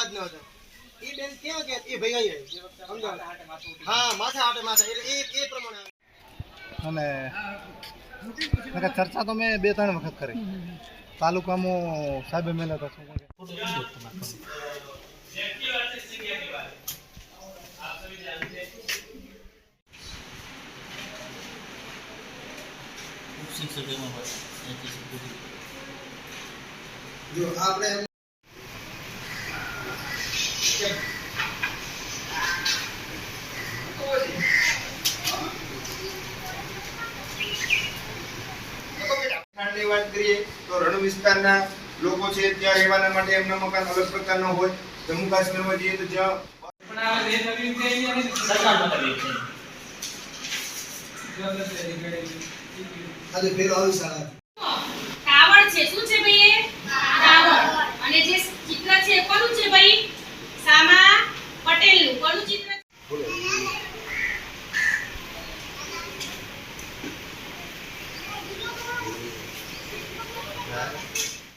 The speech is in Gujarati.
અમદાવાદ નો હતો. એ બેન કેવા કે એ ભાઈ અહીંયા અમદાવાદ. હા માથા આટે માથા. એટલે એ એ પ્રમાણે અને ચર્ચા તો મેં બે ત્રણ વખત કરી. તાલુકામાં સાહેબ મેલા હતા. જો આપણે એમના મકાન અલગ પ્રકારના હોય. જમ્મુ કાશ્મીરમાં જઈએ તો કાવડ છે. શું છે ભાઈ? Yeah.